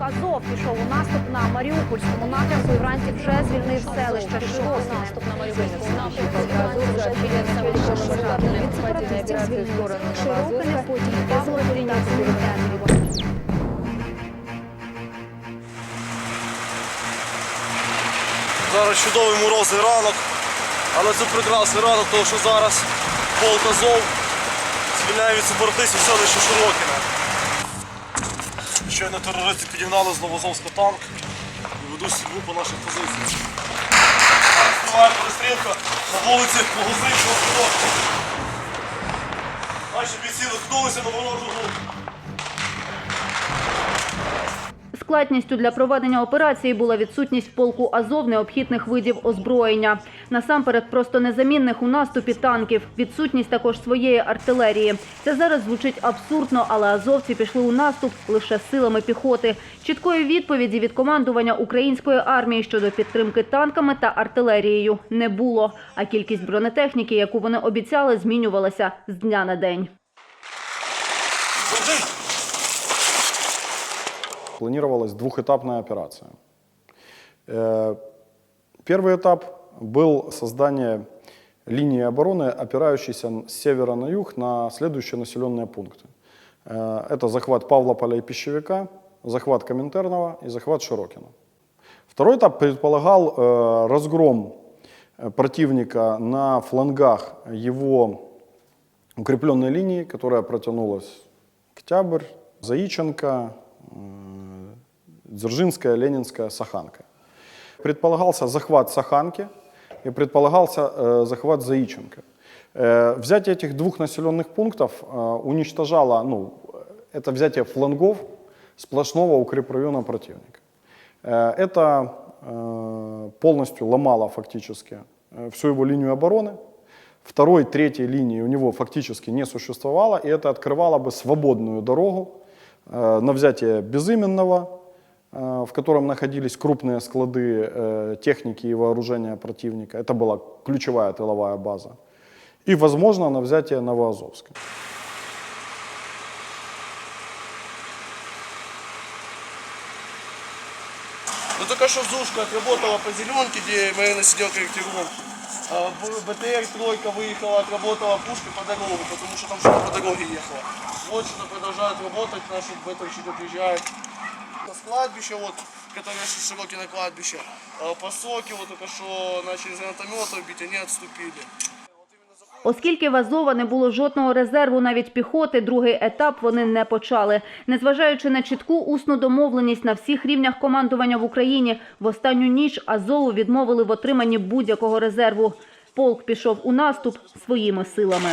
Азов пішов у наступ на Маріупольському напрямку і вранці вже звільнив селище Широкине. Наступ на Маріупольському напрямку. Азов вже біля селища Широкине. Від сепаратистів звільнив Широкине, потім Павлопіль та Золотенрів. Зараз чудовий морозний ранок, але це прекрасний ранок, тому що зараз полк Азов звільняє від сепаратистів селище Широкине. Щойно терористи підігнали з Новозовська танк і ведуть стрільбу по наших позиціях. Триває перестрілка на вулиці Богозичного Бачите, бійці наткнулися на ворожу групу. Складністю для проведення операції була відсутність в полку Азов необхідних видів озброєння. Насамперед, просто незамінних у наступі танків, відсутність також своєї артилерії. Це зараз звучить абсурдно, але азовці пішли у наступ лише силами піхоти. Чіткої відповіді від командування української армії щодо підтримки танками та артилерією не було. А кількість бронетехніки, яку вони обіцяли, змінювалася з дня на день. Планировалась двухэтапная операция. Э, Первый этап был создание линии обороны, опирающейся с севера на юг на следующие населенные пункты. Э, Это захват Павлополя и Пищевика, захват Коминтерного и захват Широкина. Второй этап предполагал э, разгром противника на флангах его укрепленной линии, которая протянулась Октябрь, Заиченко, Дзержинская, Ленинская, Саханка. Предполагался захват Саханки и предполагался э, захват Заиченко. Э, взятие этих двух населенных пунктов э, уничтожало, ну, это взятие флангов сплошного укрепрайона противника. Э, это э, полностью ломало фактически э, всю его линию обороны. Второй, третьей линии у него фактически не существовало, и это открывало бы свободную дорогу э, на взятие безыменного, в котором находились крупные склады э, техники и вооружения противника. Это была ключевая тыловая база. И, возможно, на взятие Новоазовска. Ну только что Зушка отработала по зеленке, где Марина сидел корректировом. А БТР тройка выехала, отработала пушкой по дороге, потому что там что-то по дороге ехало. Вот что-то продолжает работать, наши БТР что-то приезжает. С кладбища, вот, которое ш- широкие на кладбище, по соке вот только что начали из гранатометов бить, они отступили. Оскільки в Азова не було жодного резерву навіть піхоти, другий етап вони не почали. Незважаючи на чітку усну домовленість на всіх рівнях командування в Україні, в останню ніч Азову відмовили в отриманні будь-якого резерву. Полк пішов у наступ своїми силами.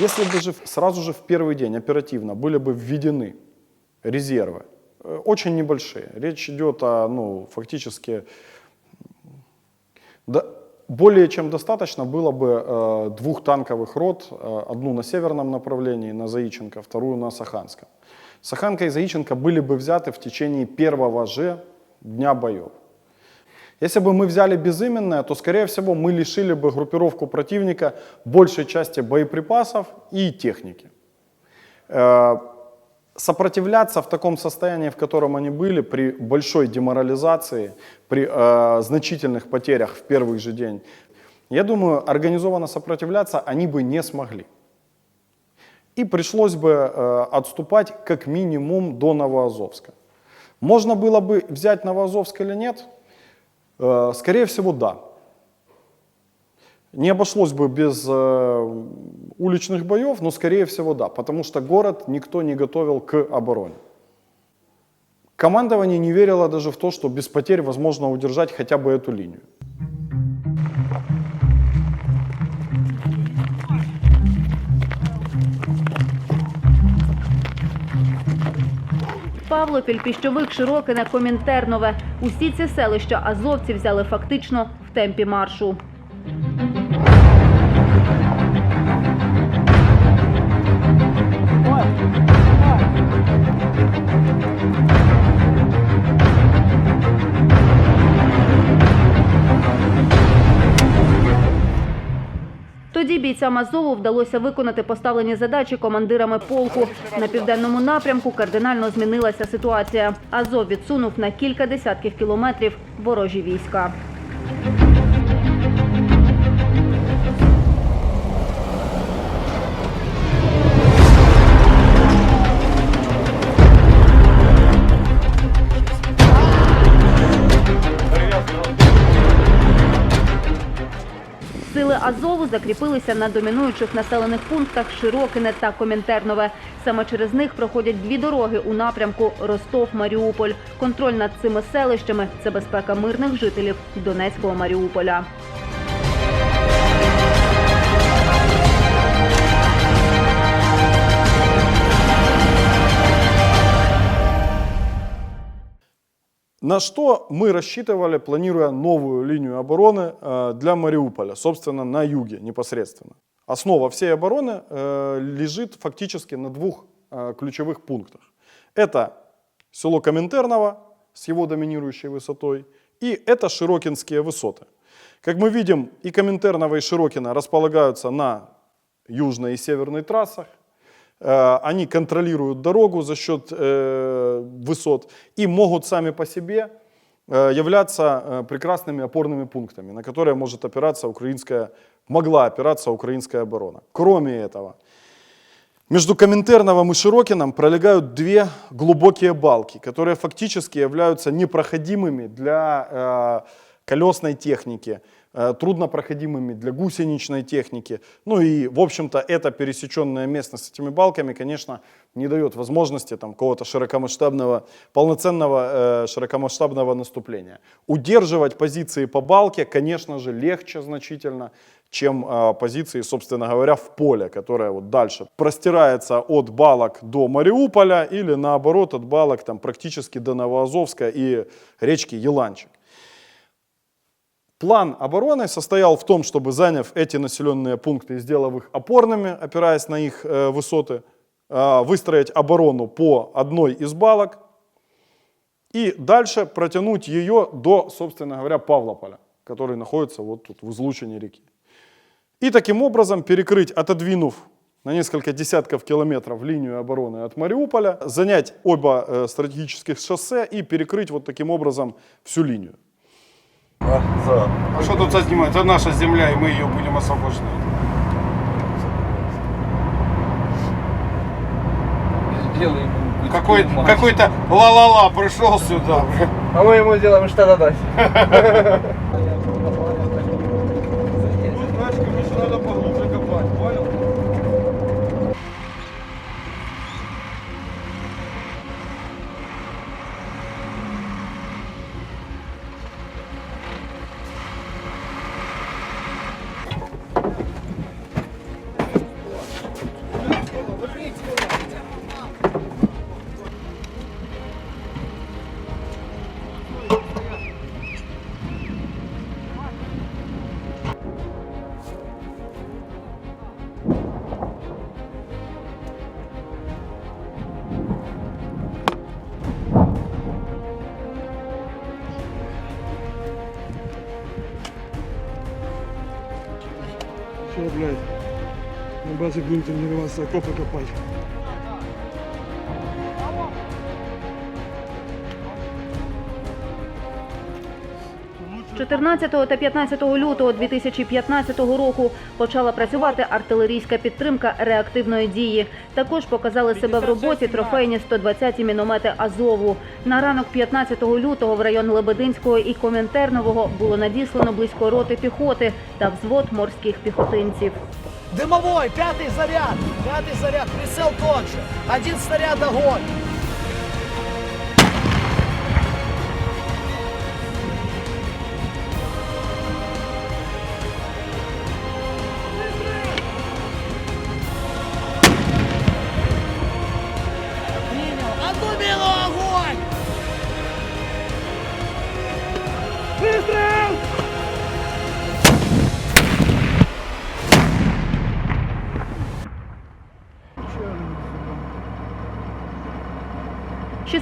Если бы же сразу же в первый день оперативно были бы введены резервы, э, очень небольшие, речь идет о, ну, фактически, да, более чем достаточно было бы э, двух танковых рот, э, одну на северном направлении, на Заиченко, вторую на Саханском. Саханка и Заиченко были бы взяты в течение первого же дня боев. Если бы мы взяли безыменное, то, скорее всего, мы лишили бы группировку противника большей части боеприпасов и техники. Э, Сопротивляться в таком состоянии, в котором они были, при большой деморализации, при э, значительных потерях в первый же день, я думаю, организованно сопротивляться они бы не смогли. И пришлось бы э, отступать как минимум до Новоазовска. Можно было бы взять Новоазовск или нет? Э, Скорее всего, да. Не обошлось бы без э, уличных боев, но скорее всего, да, потому что город никто не готовил к обороне. Командование не верило даже в то, что без потерь возможно удержать хотя бы эту линию. Павлопіль, Піщовик, Широкине, Комінтернове. Усі ці селища азовці взяли фактично в темпі маршу. Бійцям Азову вдалося виконати поставлені задачі командирами полку. На південному напрямку кардинально змінилася ситуація. Азов відсунув на кілька десятків кілометрів ворожі війська. Азову закріпилися на домінуючих населених пунктах Широкине та Комінтернове. Саме через них проходять дві дороги у напрямку Ростов-Маріуполь. Контроль над цими селищами це безпека мирних жителів Донецького Маріуполя. На что мы рассчитывали, планируя новую линию обороны э, для Мариуполя, собственно, на юге непосредственно? Основа всей обороны э, лежит фактически на двух э, ключевых пунктах. Это село Коминтерново с его доминирующей высотой, и это Широкинские высоты. Как мы видим, и Коминтерново, и Широкино располагаются на южной и северной трассах. Они контролируют дорогу за счет высот и могут сами по себе э, являться э, прекрасными опорными пунктами, на которые может опираться украинская, могла опираться украинская оборона. Кроме этого, между Коминтерновым и Широкином пролегают две глубокие балки, которые фактически являются непроходимыми для э, колесной техники, труднопроходимыми для гусеничной техники. Ну и, в общем-то, эта пересеченная местность с этими балками, конечно, не дает возможности там какого-то широкомасштабного, полноценного э, широкомасштабного наступления. Удерживать позиции по балке, конечно же, легче значительно, чем э, позиции, собственно говоря, в поле, которое вот дальше простирается от балок до Мариуполя или наоборот от балок там практически до Новоазовска и речки Еланчик. План обороны состоял в том, чтобы, заняв эти населенные пункты и сделав их опорными, опираясь на их э, высоты, э, выстроить оборону по одной из балок и дальше протянуть ее до, собственно говоря, Павлополя, который находится вот тут в излучине реки. И таким образом перекрыть, отодвинув на несколько десятков километров линию обороны от Мариуполя, занять оба э, стратегических шоссе и перекрыть вот таким образом всю линию. А что тут снимать? Это наша земля, и мы ее будем освобождать. Сделаем ему Какой, какой-то ла-ла-ла пришел сюда. А мы ему сделаем что дать. Базе будем тренироваться, окопы копать. 14 та 15 лютого 2015 року почала працювати артилерійська підтримка реактивної дії. Також показали себе в роботі трофейні 120-ті міномети Азову. На ранок 15 лютого в район Лебединського і Комінтернового було надіслано близько роти піхоти та взвод морських піхотинців. Дымовой, пятый заряд, пятый заряд, прицел тот же, один снаряд огонь.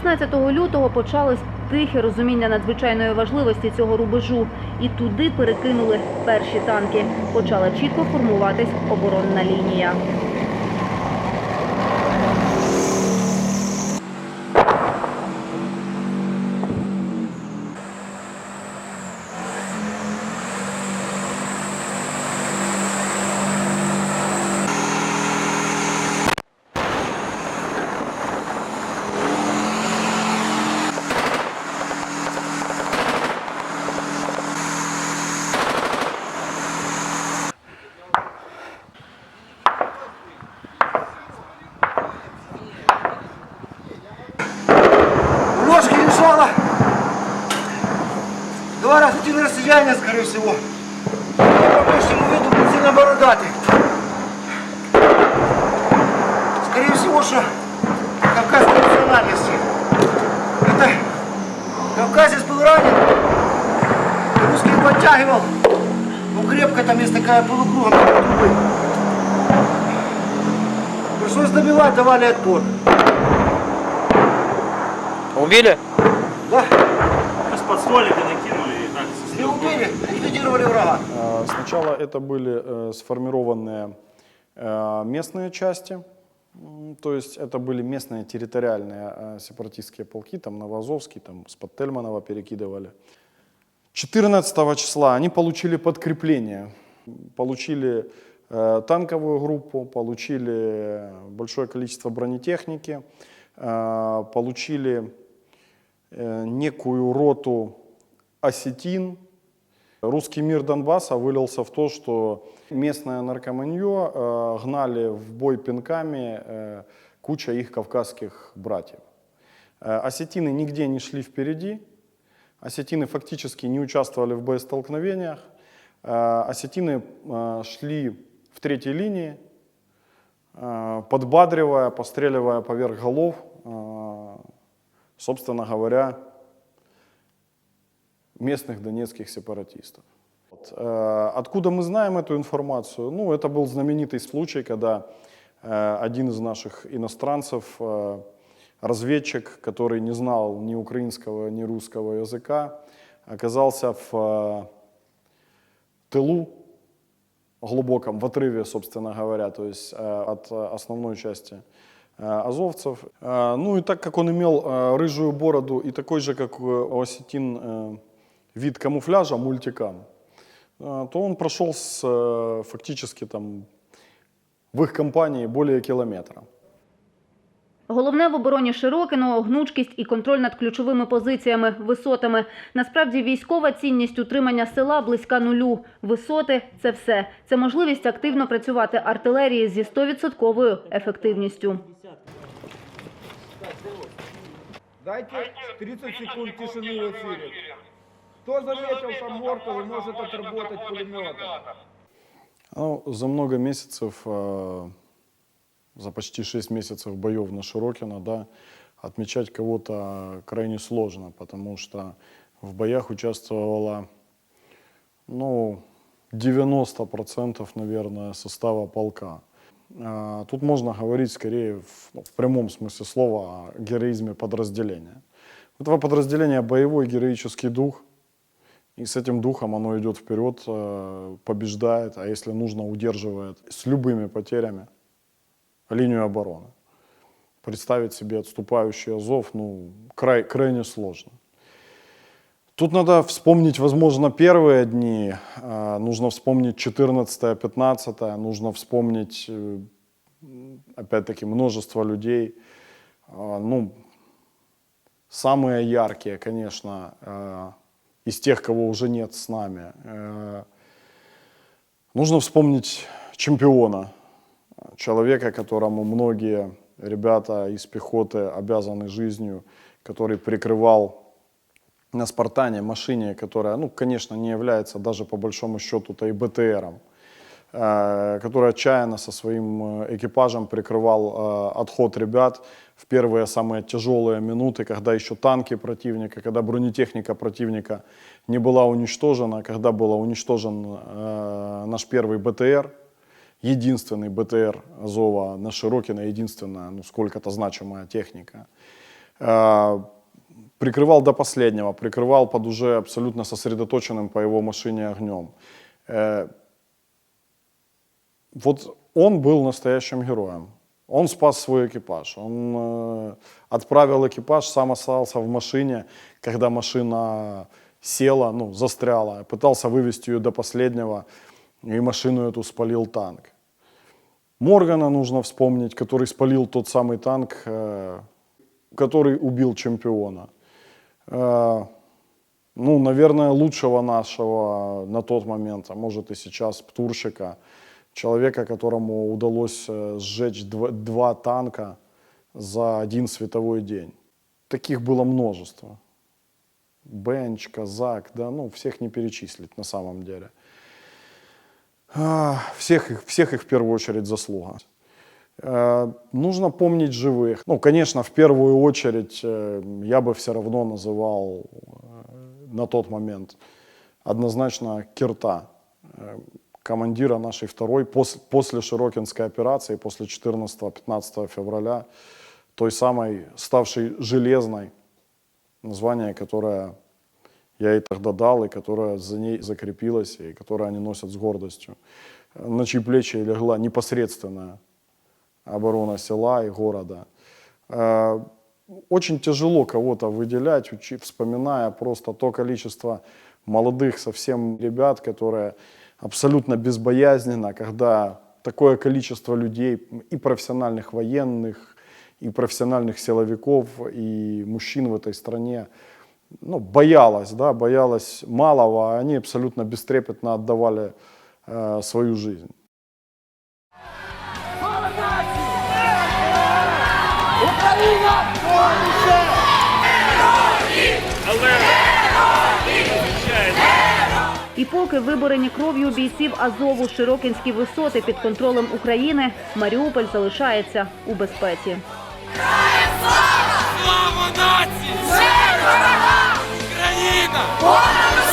16 лютого почалось тихе розуміння надзвичайної важливості цього рубежу. І туди перекинули перші танки. Почала чітко формуватись оборонна лінія. Скорее всего, что кавказской национальности. Это кавказец был ранен. Русский его оттягивал. Ну, крепко там есть такая полукругом. трубы. Пришлось добивать, давали отпор. Убили? Да, С подствольника накинули и так. не убили, ликвидировали врага. Э, Сначала это были э, сформированные э, местные части, то есть это были местные территориальные э, сепаратистские полки, там Новоазовский, там с Тельманова перекидывали. 14 числа они получили подкрепление, получили э, танковую группу, получили большое количество бронетехники, э, получили э, некую роту осетин, Русский мир Донбасса вылился в то, что местное наркоманье э, гнали в бой пинками э, куча их кавказских братьев. Э, осетины нигде не шли впереди, осетины фактически не участвовали в боестолкновениях, э, осетины э, шли в третьей линии, э, подбадривая, постреливая поверх голов, э, собственно говоря, местных донецких сепаратистов. Вот. Э, Откуда мы знаем эту информацию? Ну, это был знаменитый случай, когда э, один из наших иностранцев, э, разведчик, который не знал ни украинского, ни русского языка, оказался в тылу глубоком, в отрыве, собственно говоря, то есть от основной части азовцев. Ну и так как он имел рыжую бороду и такой же, как у осетин, вид камуфляжа, мультикам, э, то он прошел с, э, фактически там в их компании более километра. Головне в обороні Широкиного – гнучкість і контроль над ключовими позиціями, висотами. Насправді військова цінність утримання села близька нулю. Висоти – це все. Це можливість активно працювати артилерії зі 100% ефективністю. Дайте 30 секунд тишины в эфире. Кто заметил там морквы, может отработать пулеметом. Ну, за много месяцев, э, за почти 6 месяцев боев на Широкино, да, отмечать кого-то крайне сложно, потому что в боях участвовало, ну, 90%, наверное, состава полка. А, Тут можно говорить скорее в, ну, в прямом смысле слова о героизме подразделения. У этого подразделения боевой героический дух, и с этим духом оно идет вперед, э, побеждает, а если нужно, удерживает с любыми потерями линию обороны. Представить себе отступающий Азов, ну, край, крайне сложно. Тут надо вспомнить, возможно, первые дни, э, нужно вспомнить 14-15, нужно вспомнить, э, опять-таки, множество людей. Ну, самые яркие, конечно, из тех, кого уже нет с нами. Э, Нужно вспомнить чемпиона, человека, которому многие ребята из пехоты обязаны жизнью, который прикрывал на «Спартане» машине, которая, ну, конечно, не является даже по большому счету-то и БТРом, э, который отчаянно со своим э, экипажем прикрывал э, отход ребят в первые самые тяжелые минуты, когда еще танки противника, когда бронетехника противника не была уничтожена, когда был уничтожен э, наш первый БТР, единственный БТР Азова на Широкино, единственная, ну, сколько-то значимая техника. Э, прикрывал до последнего, прикрывал под уже абсолютно сосредоточенным по его машине огнем. Э, вот он был настоящим героем. Он спас свой экипаж. Он э, отправил экипаж, сам остался в машине, когда машина села, ну, застряла. Пытался вывести ее до последнего, и машину эту спалил танк. Моргана нужно вспомнить, который спалил тот самый танк, э, который убил чемпиона. Э, ну, наверное, лучшего нашего на тот момент, а может и сейчас, Птурщика, человека, которому удалось э, сжечь два, два танка за один световой день. Таких было множество. Бенч, Казак, да, ну, всех не перечислить на самом деле. А, Всех их, всех их в первую очередь заслуга. Э, Нужно помнить живых. Ну, конечно, в первую очередь э, я бы все равно называл на тот момент однозначно Кирта, командира нашей второй, пос- после Широкинской операции, после 14-15 февраля, той самой, ставшей железной, название, которое я ей тогда дал, и которая за ней закрепилась, и которое они носят с гордостью. На чьи плечи легла непосредственная оборона села и города. Э, Очень тяжело кого-то выделять, вспоминая просто то количество молодых совсем ребят, которые абсолютно безбоязненно, когда такое количество людей, и профессиональных военных, и профессиональных силовиков, и мужчин в этой стране, ну, боялась, да, боялась малого, а они абсолютно бестрепетно отдавали э, свою жизнь. І поки виборені кров'ю бійців Азову Широкінські висоти під контролем України, Маріуполь залишається у безпеці. Слава нації! Україна!